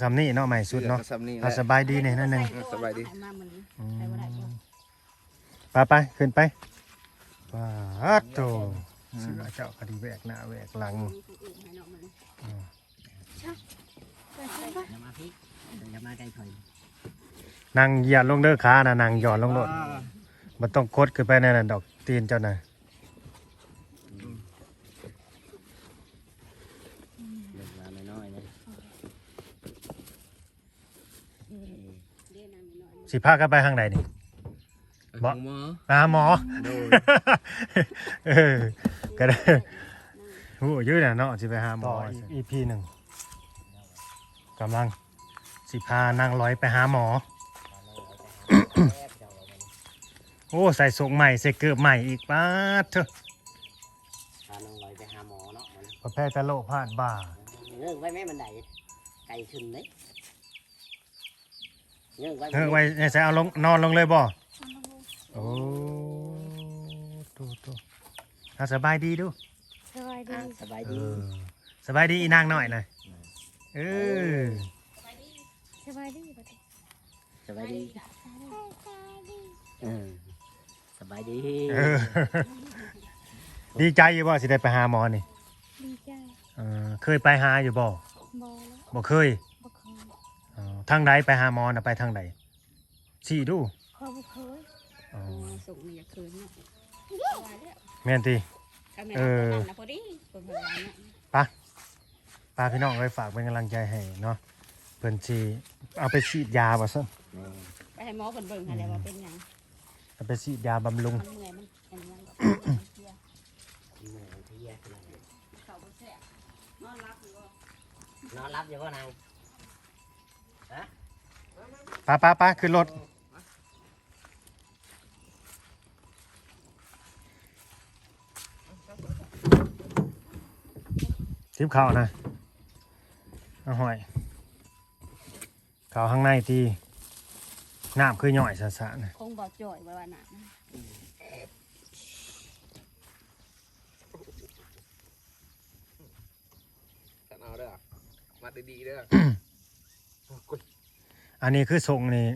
สำนี่เนาะใหม่สุดเนาะสื้อก็ซ้ำนี่แหเอาละสบายดีเนี่ยนั่นหนึ่งสบายดีมาเหมือนอืมใครว่าได้บ่ไปไปขึ้นไปว้าโตเสือเจ้าคดีแหวกหน้าแหวกหลังมีผู้อื่นให้เนาะมันอย่ามาพี่อย่ามาใกล้ถอยนางเหยียดลงเด้อขานะนางหย่อนลงโลดมันต้องคดขึ้นไปนั่นน่ะดอกตีนเจ้าน่ะ เด็กมาน้อยๆนะ เด้นางน้อย สิพากันไปทางไหนนี่บ่หมอไปหาหมอโดยเออก็ได้โอ้ยืดน่ะเนาะสิไปหาหมออีพีหนึ่งกำลังสิพานางร้อยไปหาหมอ โอ้ใส่สูงใหม่ใส่เกือบใหม่อีกป้าดเถอะพาน้องลอยไปหาหมอเนาะมันประเภทตะโลกพลาดบ่าเงื่อนไว้แม่มันไดไกลขึ้นเลย เงื่อนไว้เฮ้ยไว้เนี่ยใส่เอาลงนอนลงเลยบ่โอ้ตัวตัวเอาสบายดีดูสบายดีอะสบายเอดีอสบายดีอีนางหน่อยเลยเออสบายดีบ่ติสบายดีเออสบายดีเออดีใจอยู่บ่สิได้ไปหาหมอนี่ดีใจเออเคยไปหาอยู่บ่บ่แล้วบ่เคยบ่เคยเออ ทางใดไปหาหมอน่ะไปทางใดสี่ดูขอบ่เคยอ๋อส่งนี่อยากคืนเนาะแม่นติก็แม่เออ นั่นน่ะพอดีเพิ่นเพิ่นว่าเนาะปาพี่น้องไว้ฝากเป็นกำลังใจให้เนาะเพิ่นสิเอาไปฉีดยาบ่ซั่นเออไปให้หมอเพิ่นเบิ่งให้แล้วว่าเป็นหยังเอาไปฉีดยาบำรุงมันเมื่อยมันเป็นหยังก็เพลียเหนื่อยที่แยกกันเลยเขาบ่แซ่บนอนรับอยู่บ่นอนรับอยู่ก็นาง ปาปาปาขึ้นรถทิมข่าวนะเอาหอยข่าวข้างในทีน้ำคือหน่อยสะสะนะคงบ่จ่อยว่าว่าน่ะฉันเอาเด้อมาดีๆเด้อ อันนี้คือทรงนี่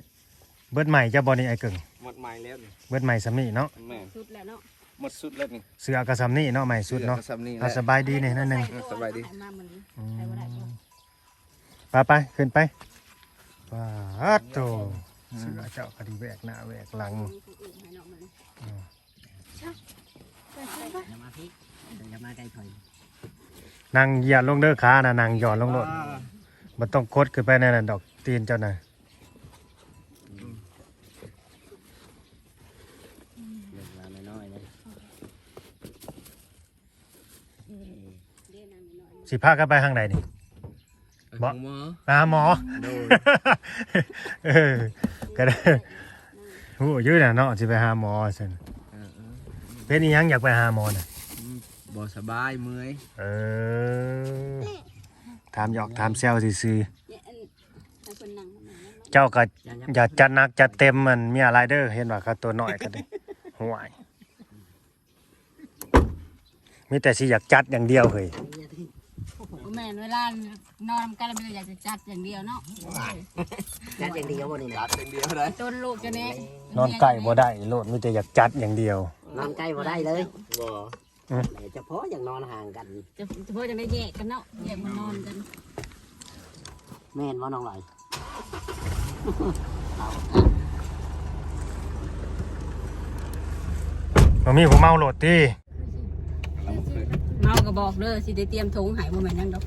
เบิดใหม่จะบอนี่ไอ้เก่งหมดไม้แล้วนี่เบิดใหม่สำนี่เนาะแม่สุดแล้วเนาะหมดสุดแล้วนี่ เสือกระสำนี่เนาะใหม่สุดเนาะสื้อก็ซ้ำนี่แหเอาละสบายดีเนี่ยนั่นหนึ่งสบายดีให้มาเหมือนอืใครว่าได้บ่มไปไปขึ้นไปว้าดโตเสือเจ้าคดีแหวกหน้าแหวกหลังมีผู้อื่นให้เนาะมันอย่ามาพี่อย่ามาใกล้ถอยนางเหยียดลงเด้อขานะนางหย่อนลงโลดมันต้องคดขึ้นไปนั่นน่ะดอกตีนเจ้าน่ะ เด็กมาน้อยๆนะ เด้นางน้อย สิพากันไปทางไหนนี่บ่หมอไปหาหมอ โดยเออก็ได้โอ้ยืดน่ะเนาะสิไปหาหมอซั่นเออเออเป็นอีหยังอยากไปหาหมอน่ะอืมบ่สบายเมื่อยเออถามหยอกถามแซวซื่อๆเนี่ยอันอันเพิ่นนั่งนั่งนั่งๆเจ้าก็อย่าอย่าจัดหนักจัดเต็มมันมีอะไรเด้อเห็นว่าเขาตัวน้อยก็ได้ห่วยมีแต่สิอยากจัดอย่างเดียวเฮ้ยบ่ แม่นเวลานอนกันแล้วมันก็อยากจะจัดอย่างเดียวเนาะจัดอย่างเดียววันนี้จันะดอย่างเดียวเลยจนลูกจะนี้นอนใกล้บ่ได้โลดมีแต่อยากจัดอย่างเดียวนอนใกล้บ่ได้เลยบ่อืมไหนเฉพาะอย่างนอนห่างกันจะจะเพื่อจะได้แยกกันเนาะแยกมานอนกัน แม่นว่าน้องลอยบ่มีผู้เมาโหลดติเมา ก็บอกเด้อสิได้เตรียมถุงให้บ่แม่นหยังดอก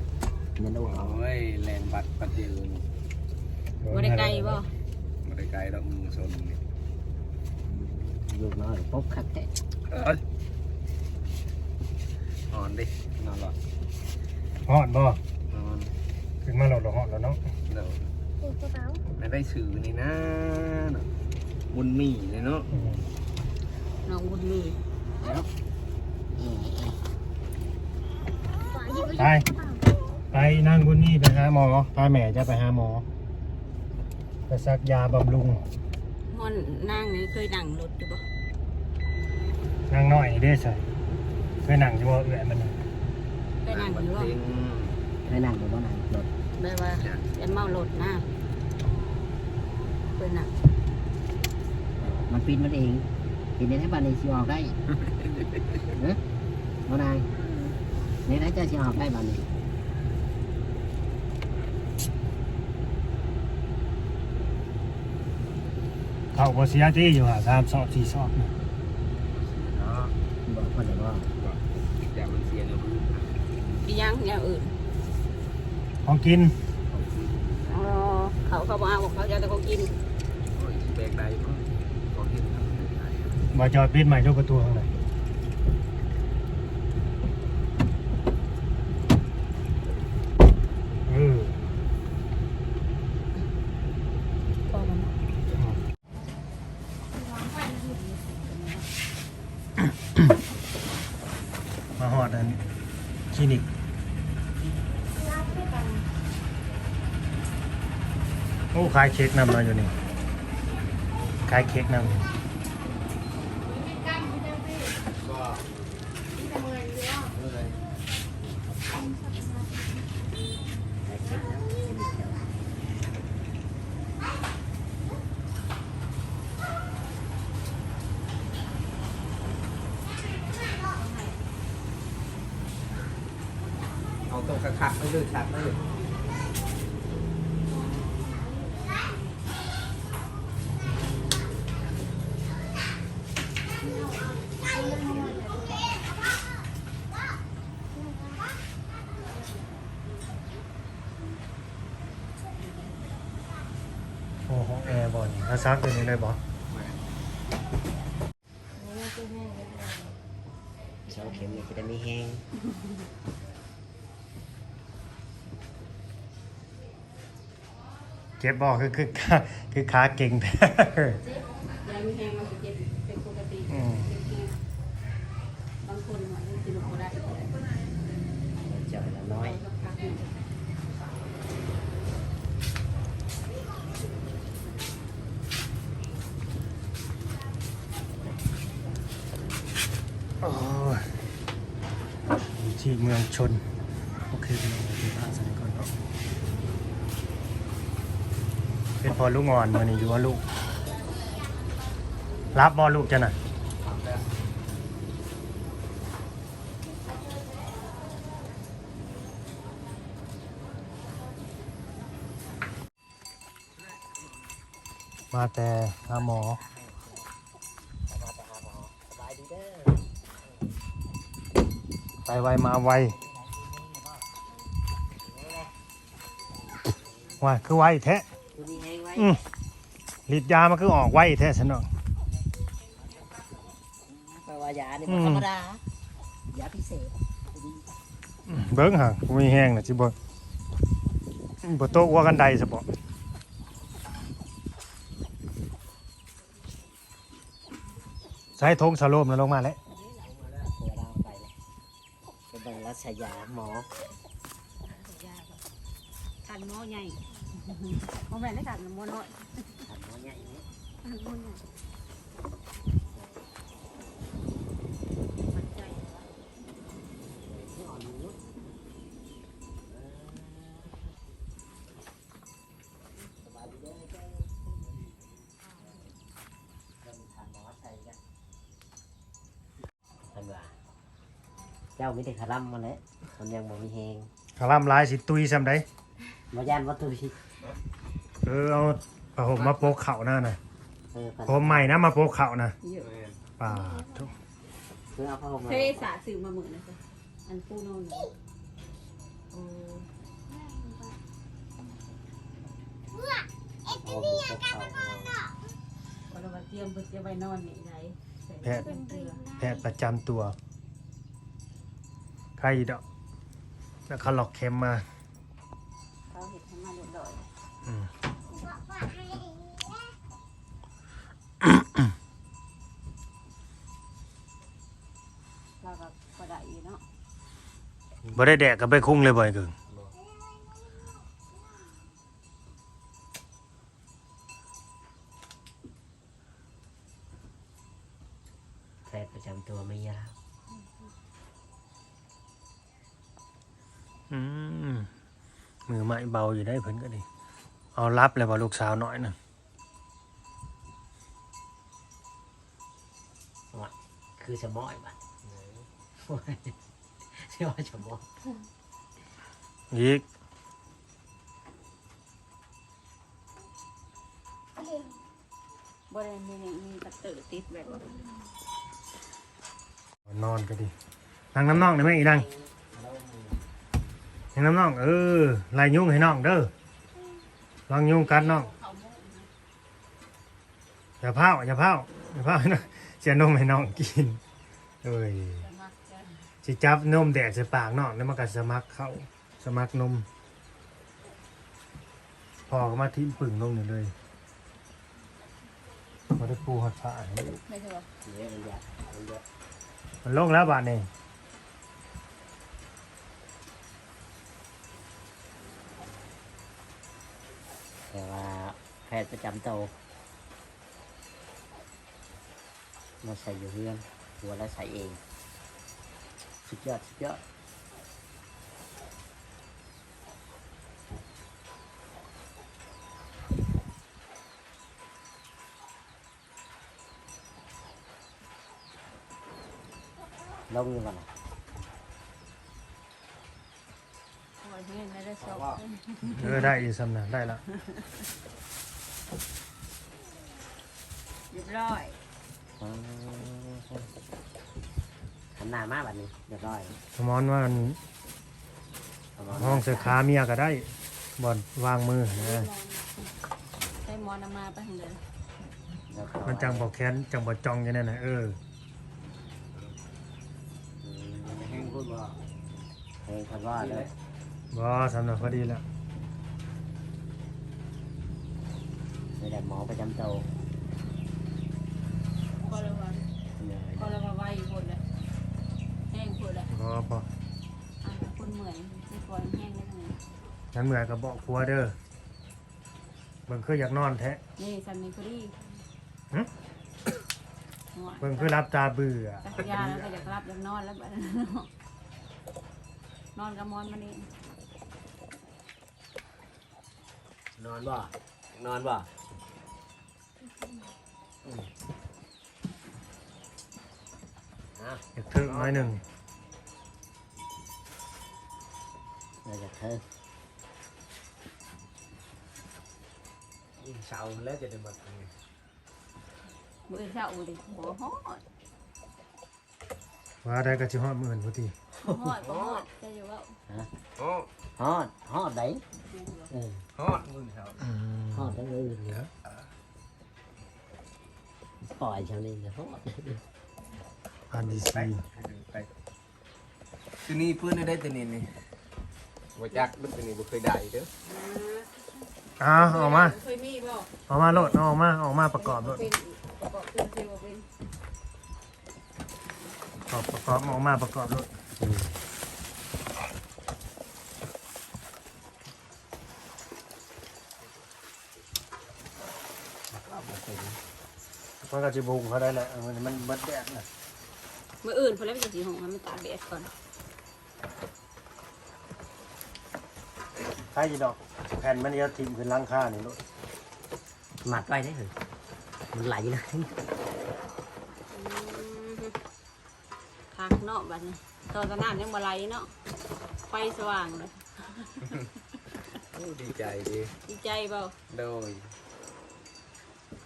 เมนูเขาโอ้ยแลนบัตรปัดเดียวบ่ได้ไกลบ่บ่ได้ไกลดอกมึงสนนี่อยู่น้อยปุ๊บคักแท้เอ้ยนอนดินอนหลับฮอดบ่นอนขึ้นมาโหลดแล้วฮอดแล้วเนาะเดี๋ยวไม่ได้สื่อนี่นะน่ะบุญมีเลยเนาะ น้องบุญมี ไป ไปนั่งบนนี่ไปหาหมอพาแม่จะไปหาหมอ ไปซักยาบำรุงฮอนนางนี่เคยนั่งรถอยู่บ่นั่งน้อยเด้ใส่เคยนั่งอยู่บ่เอื้อยมันน่ะเคยนั่งอยู่บ่เพลงให้นั่งอยู่บ่นั่งรถเแบบว่าจะเมาหลดนะเพิ่นน่ะมันปีนมันเองปีนในบ้านในสิออกได้เนอะบ่นาย ในไหนจะสิออกได้บ้านนี้เขาบ่เสียที่อยู่หาสามสอบสี่สอบนะเนาะบอกเพิ่นแล้วว่าอย่ามันเสียเงินอีหยังอย่างอื่นของกินอ๋อเขาเขาบอกเอาบอกเขาจะแต่เขากินโอ้ยแบกได้ก็ขอเห็นทำได้บ่จอดปิดใหม่ทุกประตูข้างในเออ พอมันเนาะ มาหอดอันค ลินิกโอ้ขายเค้กนำมาอยู่นี่ขายเค้กนำ เอาตัวคักๆไม่เลือกชัดเลยโอ้โหแอร์บอลถ้าซักตัวนี้เลยบอเสาเข็มนี่จะได้ไม่แห้ง เจ็บบอคือคือขาคือขาเก่งแท้ยายมีแห้งมันจะเจ็บเป็นปกติอืมบางคนมันกินบ่ได้เจาะละน้อยสักพักหนึ่งโอ้ยอยู่ที่เมืองชน โอเคเป็นองที่ผ่านสมัยก่อนเนาะ เป็นพอลูกงอนมือนี่อยู่ว่าลูก รับบอลูกจะน่ะมาแต่หาหมอไปไวมาไวว่าคือไวแท้ ว้อืมฤทธิ์ยามันคือออกไวแท้สนองแปลว่ายานี่อืบ่มธรรมดายาพิเศษดีเบิ้งห่ะมีแห้งนะจิบ่บ่โตะวัวกันใดซะบ่ใช้ธงสโลมแล้วลงมาแล้วตัวเราไปเลยไปเบิ่งรัชยาหมอขันหม้อใหญ่ หม้อแม่ได้ขันหม้อน้อยถามหมอใหญ่นี่ขันหม้อใหญ่มั เด้อเจ้าเบิ่งถามหมอใส่กันเพิ่นว่าเจ้ามีแต่ขลัมาแล้วมันยังบ่มีแหงขลำลายสิตุยซำใดบ่ย่านวัตถุที่เออเอาผ้าห่มมาโปกเข่าหน้าน่ะเออผมใหม่นะมาโปกเข่านะเยอะป่าทุกคือเอาผ้าห่มมาเทสาสื่อมาเหมือนนะจ๊ะอันปูโน่นโอ้เอาผ้าห่มมาเข้าเอาก็เรามาเตรียมเพื่อจะไปนอนนี่ไหนใส่แพทย์เป็นเกลือแพทย์ประจำตัว ใครดอกแล้วเขาหลอกเข็มมาเขา บ่ได้แดกก็ไปคุ้งเลยบ่อยเกินแพทย์ประจำตัวไม่ยากอืมมือไม้เบาอยู่ได้เพิ่นก็ดี เอารับเลยว่าลูกสาวน้อยน่ะคือสมอยบัด โอ้ยเชื่อว่าสมอยอีกบ่ได้มีนี่มีตะตือติดแบบว่านอนก็ดีนั่งน้ำน่องได้ไหมอีนั่งนั่งน้ำน่องเออไล่ยุ่งให้น้องเด้อลองยุ่งกัดน้องเขาโม่นะอย่าเผาอย่าเผาอย่าเผานะเสียนมให้น้องกินเอ้ยจะมักจะ สิจับนมแดดใส่ปากน้องแล้วมันก็สมักเข้าสมักนม พอก็มาทิ้งปึ่งลงนี่เลยพอได้ปูหัดผ้าให้ไม่ใช่ว่าเดี๋ยมันอยากมันยอะมันลงแล้วบาดนี่แต่ว่าแพทย์ประจำโตมาใส่อยู่เพื่อนหัวแล้วใส่เอง สุดยอดสุดยอดลงอยู่ก่อนนะโอ้ยเห็นไม่ได้ชอบเออได้อีสำนะได้ละเรียบร้อยอ๋อ หันหน้ามาแบบนี้เรียบร้อยสมอนว่ามันประมาณห้องเสือขาเมียก็ได้บอนวางมือนะใช้มอนำมาไปหั่นเลยแล้วก็มันจังบอกแค้นจังบอกจองอย่างนั้นนะเอออืมแห้งพูดว่าเพลงคันว่าเลยบอสำนักพอดีแล้วไม่ได้หมอประจำโตวก็เลยว่าเหนื่อยก็เลยว่าไวหมดเลยแห้งหมดเลยบอพออะคนเหมื่อยไม่ปล่อยแห้งได้ไงนั้นเมื่อยก็บอกผัวเด้อเบิ่งคืออยากนอนแท้ นี่ซันนี่พอดีหึ หัวเบิ่งคือรับตาเบื่อจักรยานแล้วก็อยากรับอยากนอนแล้วแบบนั้นนอนกับมอนมันนี่นอนบ่ นอนบ่อืมอะอยากถึกหน่อยหนึ่ง เราจะเธอเช้าแล้วจะได้มาทำไงมือเช้าดิหัวหอดว่าได้ก็สิฮอดมื้ออื่นพุทีหัวหอดหัวหอดจะอยู่ว่าโอ้ฮอดฮอดไหนเออฮอดมึงเช้าฮอดทั้งอื่นเนี่ยปล่อยชาวนี้จะฮอดอันดีไปซีไปตัวนี้เพื่อนได้ตัวนี้นี่ ว่าจักมันตัวนี้บ่เคยได้เด้ออ้าวออกมาเคยมีบ่ออกมาโลดเอาออกมาออกมาประกอบโลดเป็นประกอบเป็นฟิวเป็นประกอบประกอบออกมาประกอบโลดมันก็สิบุงเขาได้แหละเออมันมันเบิดแดดน่ะมืออื่นพอแล้วมันจะสีหงมันตากแดดก่อน ใครสิดอก แผ่นมันจะทิ่มขึ้นหลังคานี่โลดหมัดไว้ได้เหรอมันไหลนะคักเนาะบัดนี้ตอนตอนนั้นยังบ่ไหลเนาะไฟสว่างเลยโอ้ดีใจดีดีใจเปล่าโดย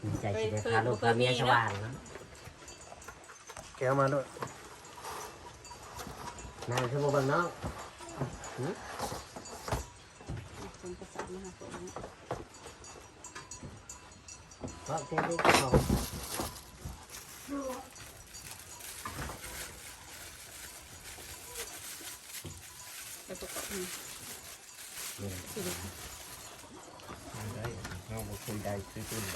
ดีใจสิได้พาลูกพาเมียสว่างเนาะแก้วมาโลดนางคือโมบังน้อง คนประสานมาหาผม เพราะเจ๊ลูกเขาไปประกอบนี่ได้เราบ่เคยได้ซื้อตัวนี้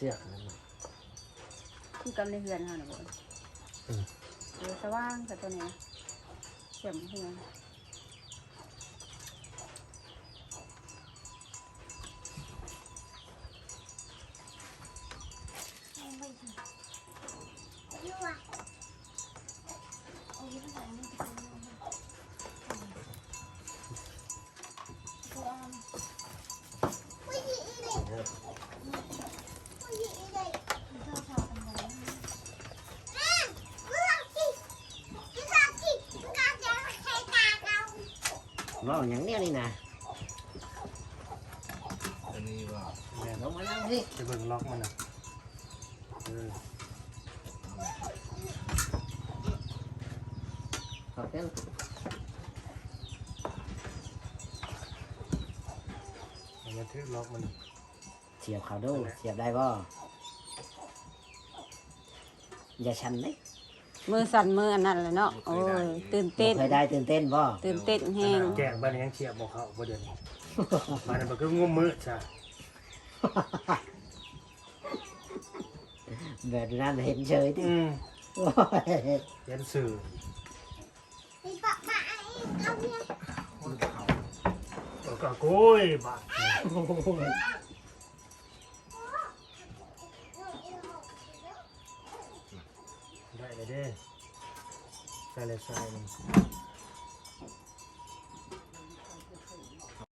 ส่เขาไม่ได้ใช้อยู่แล้วนับกันนะฟุกกระเสื้อกันนะคือกำในเฮือนเฮาน่ะบ่เออสว่างกับตัวนี้นะเสียมเฮือน ว่าอย่างเนี้ยนี่นะอันนี้ว่าแม่นลงมานั่งสิจะเบิ่งล็อกมันน่ะเออขอบคุณเอามาถือล็อกมันเสียบเขาดูเสียบได้บ่อย่าชันเลย มือสั่นมืออันนั้นแหละเนาะโอ้ยตื่นเต้น เคยได้ตื่นเต้นบ่ตื่นเต้นแห้งแกงบ้านยังเชียบบอกเขาบ่เดือนบ้านนั้นมันก็งมมือจ้ะแบบนั้นเห็นเฉยดิอืมโอ้ยเรียนสื่อเออก็โก้ยบาด ได้เลยเ